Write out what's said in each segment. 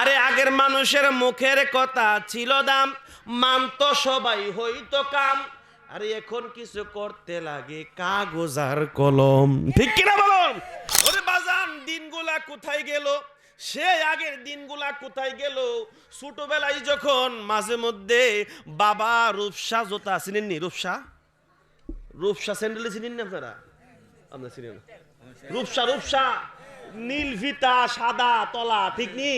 আরে আগের মানুষের মুখের কথা ছিল দাম, মানতো সবাই হইতো কাম। আরে এখন কিছু করতে লাগে কাগজ আর কলম। ঠিক কিনা বলুন? ওরে বাজান, দিনগুলা কোথায় গেল? সে আগের দিনগুলা কোথায় গেল? ছোটবেলায় যখন মাঝে মধ্যে বাবা রূপসা, জোতা চিনেননি? রূপসা? রূপসা স্যান্ডেল চিনেন না আপনারা? আমরা চিনি না। রূপসা রূপসা। নীল ফিতা সাদা তলা, ঠিক নি?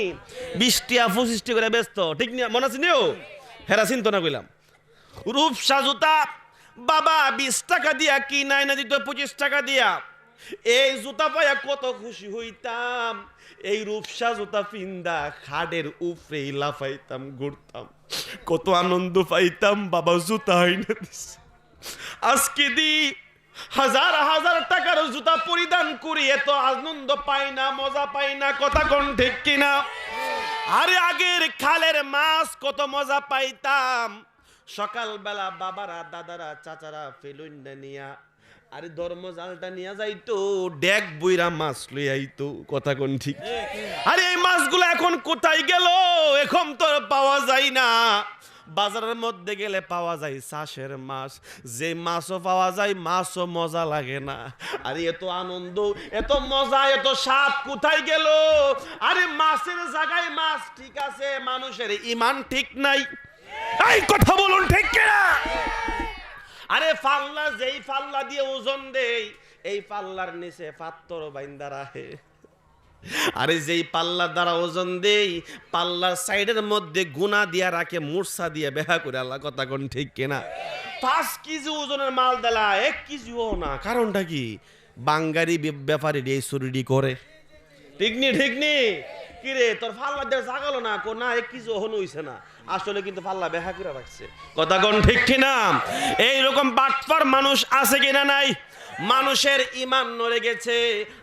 বিশটিয়া পঁচিশটি করে ব্যস্ত, ঠিক নি? মনে আছে নিও হেরা চিন্তা না কইলাম। রূপসা জুতা, বাবা বিশ টাকা দিয়া কি নাই না দিত, পঁচিশ টাকা দিয়া। এই জুতা পাইয়া কত খুশি হইতাম। এই রূপসা জুতা পিন্দা খাডের উপরে লাফাইতাম, ঘুরতাম। কত আনন্দ পাইতাম, বাবা জুতা হইনা দিছে। আজকে দি হাজার হাজার টাকার জুতা পরিধান করি এত আনন্দ পাই না, মজা পাই না, কথা কোন ঠিক কিনা আরে আগের খালের মাছ কত মজা পাইতাম। সকালবেলা বাবারা, দাদারা, চাচারা ফেলুন নিয়া, আরে ধর্ম জালটা নিয়ে যাইতো, ডেক বইরা মাছ লই আইতো, কথা কোন ঠিক আরে এই মাছগুলো এখন কোথায় গেল? এখন তো পাওয়া যায় না। বাজারের মধ্যে গেলে পাওয়া যায় চাষের মাছ। যে মাছও পাওয়া যায়, মাছও মজা লাগে না। আরে, এত আনন্দ, এত মজা, এত স্বাদ কোথায় গেল? আরে, মাছের জায়গায় মাছ ঠিক আছে, মানুষের ইমান ঠিক নাই। এই কথা বলুন ঠিক কিনা? আরে পাল্লা যেই পাল্লা দিয়ে ওজন দেই, এই পাল্লার নিচে পাত্তর বাইন্দা রাখে। আরে যেই পাল্লার দ্বারা ওজন দেই, পাল্লার সাইডের মধ্যে গুনা দিয়া রাখে, মূর্ছা দিয়ে বেহা করে, আল্লাহ কথা কোন ঠিক কিনা? পাঁচ কেজি ওজনের মাল দেলা, এক কেজিও না। কারণটা কি? বাঙ্গারি ব্যাপারে এই চুরিটি করে। ঠিক নি ঠিক নি? কিরে তোর ফাল্লা দিয়ে জাগালো না? কো, না, এক কিছু হন হইছে না। আসলে কিন্তু ফাল্লা বেহা করে রাখছে। কথা কোন ঠিক কিনা? এইরকম বাটপার মানুষ আছে কিনা নাই? মানুষের ইমান নড়ে গেছে।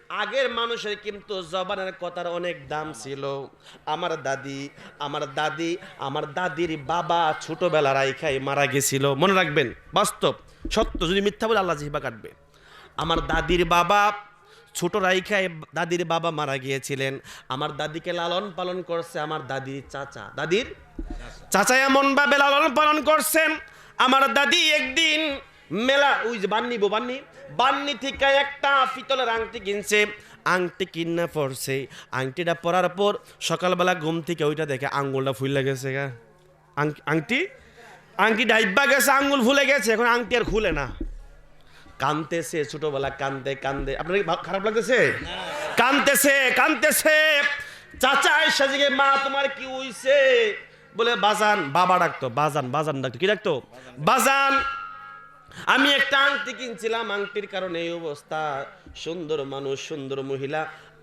আগের মানুষের কিন্তু জবানের কথার অনেক দাম ছিল। আমার দাদি আমার দাদি, আমার দাদির বাবা ছোটবেলার আইখাই মারা গেছিল। মনে রাখবেন, বাস্তব, সত্য, যদি মিথ্যা বলে আল্লাহ জিহ্বা কাটবে। আমার দাদির বাবা ছোট রাইখায় দাদির বাবা মারা গিয়েছিলেন। আমার দাদিকে লালন পালন করছে আমার দাদির চাচা। দাদির চাচা এমন ভাবে লালন পালন করছেন, আমার দাদি একদিন মেলা, ওই যে বান্নি? বান্নি থেকে একটা পিতলের আংটি কিনছে। আংটি কিনা পড়ছে। আংটিটা পরার পর সকালবেলা ঘুম থেকে ওইটা দেখে আঙ্গুলটা ফুলে গেছে গা। আংটি? আংটি ডাইব্বা গেছে, আঙ্গুল ফুলে গেছে, এখন আংটি আর খুলে না। কানতেছে, ছোটবেলা কান্দে কান্দে। আপনার খারাপ লাগতেছে? কানতেছে কানতেছে। চাচা এসে জিগে, মা, তোমার কি হইছে? বলে, বাজান, বাবা ডাকতো, বাজান বাজান ডাকতো। কি ডাকতো? বাজান। আমি একটা আংটি কিনছিলাম, আংটির কারণে এই অবস্থা। সুন্দর মানুষ, সুন্দর মহিলা,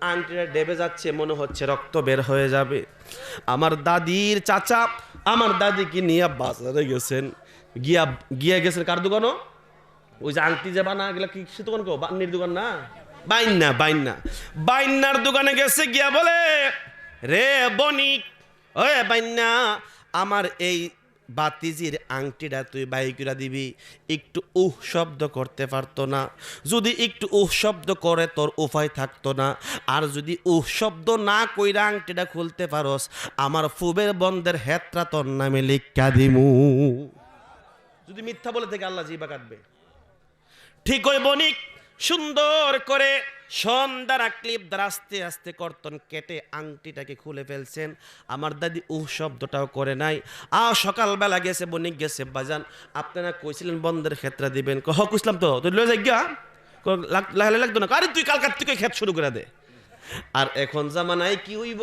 আংটিটা ডেবে যাচ্ছে, মনে হচ্ছে রক্ত বের হয়ে যাবে। আমার দাদির চাচা, আমার দাদিকে নিয়ে বাজারে গেছেন। গিয়া গিয়া গেছেন কার দোকানও? ওই যে আংটি যে বানা গেলা কি সে দোকান কো বান্নির দোকান না? বাইন্না বাইন্না। বাইন্নার দোকানে গেছে, গিয়া বলে, রে বণিক, ওয়ে বাইন্না, আমার এই বাতিজির আংটিটা তুই বাইকুরা দিবি, একটু উহ শব্দ করতে পারতো না। যদি একটু উহ শব্দ করে, তোর উপায় থাকতো না। আর যদি উহ শব্দ না কইরা আংটিটা খুলতে পারস, আমার ফুবের বন্ধের হেতরা তোর নামে লিখা দিমু। যদি মিথ্যা বলে থেকে আল্লাহ জিবা কাটবে। ঠিক ওই বণিক সুন্দর করে সন্ধ্যার ক্লিপ দ্বারা আস্তে আস্তে কর্তন কেটে আংটিটাকে খুলে ফেলছেন। আমার দাদি উহ শব্দটাও করে নাই। আ, সকালবেলা গেছে বণিক গেছে বাজান। আপনারা কইছিলেন বন্ধের ক্ষেত্রে দিবেন। ক হক ইসলাম তো। তুই লয়ে যাই গা লাগালে লাগতো না। আরে তুই কালকার থেকে ক্ষেত শুরু করে দে। আর এখন জামানায় কি হইব?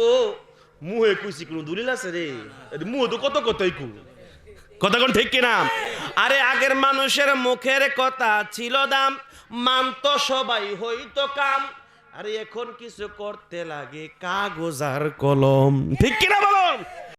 মুহে কুইছি কোনো দলিল আছে রে? মুহ তো কত কতই কু কথা ঠিক কিনা? আরে আগের মানুষের মুখের কথা ছিল দাম, মানত সবাই হইতো কাম। আরে এখন কিছু করতে লাগে, কাগজ আর কলম। ঠিক কিনা বলুন